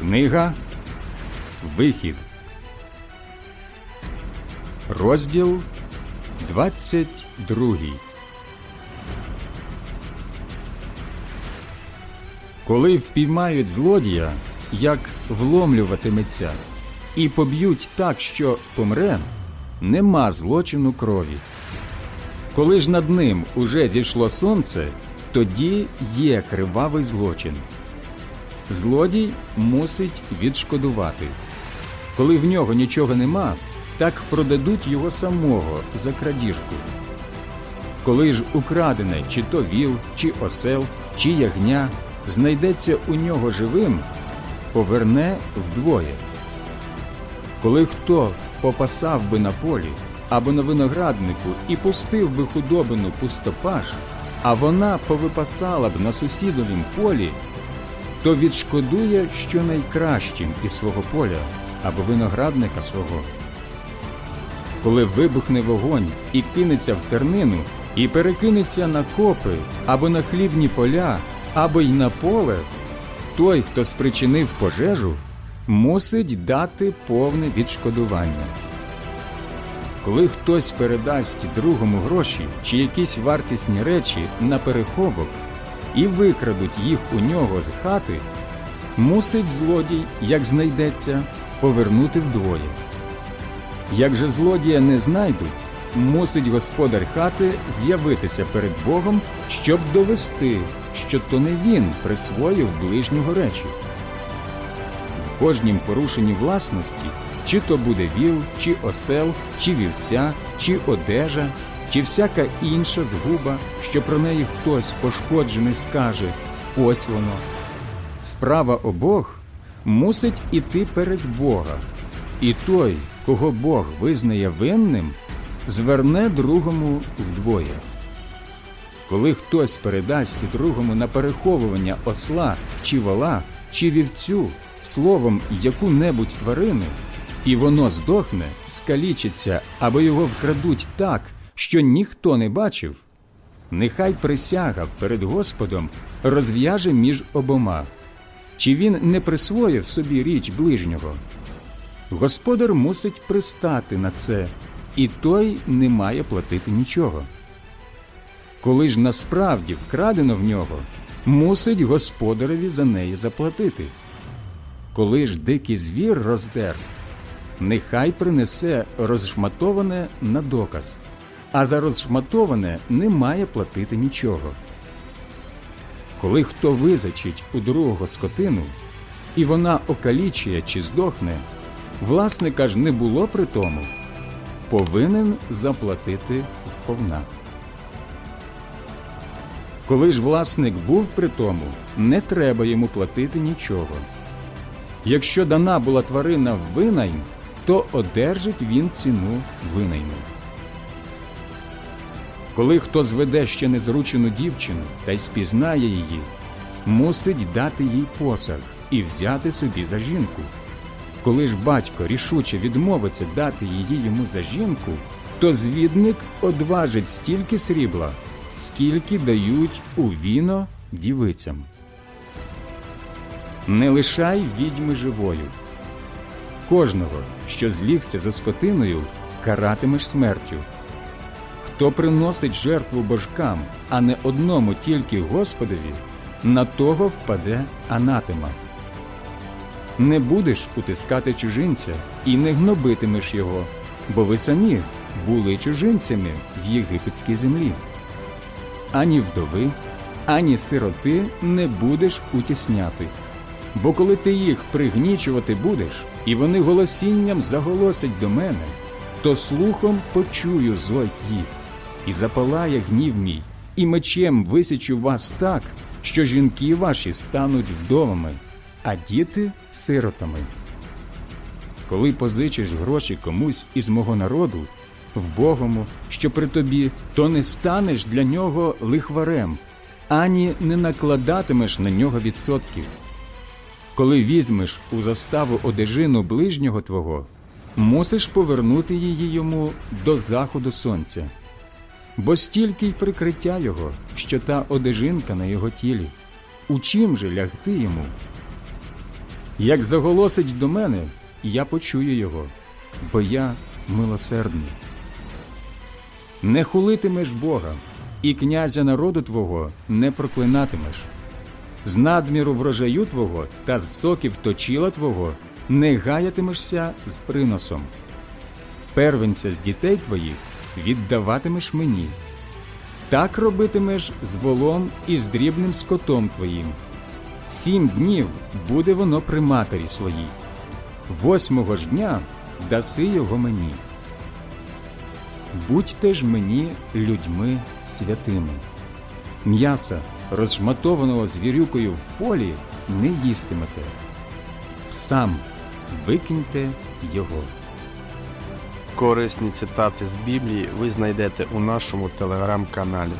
Книга Вихід. Розділ 22. Коли впіймають злодія, як вломлюватиметься, і поб'ють так, що помре, нема злочину крові. Коли ж над ним уже зійшло сонце, тоді є кривавий злочин. Злодій мусить відшкодувати. Коли в нього нічого нема, так продадуть його самого за крадіжку. Коли ж украдене чи то віл, чи осел, чи ягня знайдеться у нього живим, поверне вдвоє. Коли хто попасав би на полі або на винограднику і пустив би худобину пустопаш, а вона повипасала б на сусідовім полі, то відшкодує щонайкращим із свого поля або виноградника свого. Коли вибухне вогонь і кинеться в тернину, і перекинеться на копи або на хлібні поля, або й на поле, той, хто спричинив пожежу, мусить дати повне відшкодування. Коли хтось передасть другому гроші чи якісь вартісні речі на переховок і викрадуть їх у нього з хати, мусить злодій, як знайдеться, повернути вдвоє. Як же злодія не знайдуть, мусить господар хати з'явитися перед Богом, щоб довести, що то не він присвоїв ближнього речі. В кожнім порушенні власності, чи то буде віл, чи осел, чи вівця, чи одежа, чи всяка інша згуба, що про неї хтось пошкоджений скаже ось воно. Справа обох мусить іти перед Бога, і той, кого Бог визнає винним, зверне другому вдвоє. Коли хтось передасть другому на переховування осла чи вола, чи вівцю, словом яку-небудь тварину, і воно здохне, скалічиться або його вкрадуть так, що ніхто не бачив, нехай присяга перед Господом розв'яже між обома, чи він не присвоїв собі річ ближнього. Господар мусить пристати на це, і той не має платити нічого. Коли ж насправді вкрадено в нього, мусить господареві за неї заплатити. Коли ж дикий звір роздер, нехай принесе розшматоване на доказ, а за розшматоване не має платити нічого. Коли хто визачить у другого скотину, і вона окалічує чи здохне, власника ж не було при тому, повинен заплатити сповна. Коли ж власник був при тому, не треба йому платити нічого. Якщо дана була тварина в винайм, то одержить він ціну винайму. Коли хто зведе ще незручену дівчину та й спізнає її, мусить дати їй посаг і взяти собі за жінку. Коли ж батько рішуче відмовиться дати її йому за жінку, то звідник одважить стільки срібла, скільки дають у віно дівицям. Не лишай відьми живою. Кожного, що злігся за скотиною, каратимеш смертю. Хто приносить жертву божкам, а не одному тільки Господові, на того впаде анатема. Не будеш утискати чужинця і не гнобитимеш його, бо ви самі були чужинцями в єгипетській землі. Ані вдови, ані сироти не будеш утісняти. Бо коли ти їх пригнічувати будеш, і вони голосінням заголосять до мене, то слухом почую зойк їх, і запалає гнів мій, і мечем висічу вас так, що жінки ваші стануть вдовами, а діти сиротами. Коли позичиш гроші комусь із мого народу, вбогому, що при тобі, то не станеш для нього лихварем, ані не накладатимеш на нього відсотків. Коли візьмеш у заставу одежину ближнього твого, мусиш повернути її йому до заходу сонця, бо стільки й прикриття його, що та одежинка на його тілі. У чим же лягти йому? Як заголосить до мене, я почую його, бо я милосердний. Не хулитимеш Бога, і князя народу твого не проклинатимеш. З надміру врожаю твого та з соків точила твого не гаятимешся з приносом. Первенця з дітей твоїх віддаватимеш мені. Так робитимеш з волом і з дрібним скотом твоїм. Сім днів буде воно при матері своїй. Восьмого ж дня даси його мені. Будьте ж мені людьми святими. М'яса, розшматованого звірюкою в полі, не їстимете. Сам викиньте його. Корисні цитати з Біблії ви знайдете у нашому телеграм-каналі.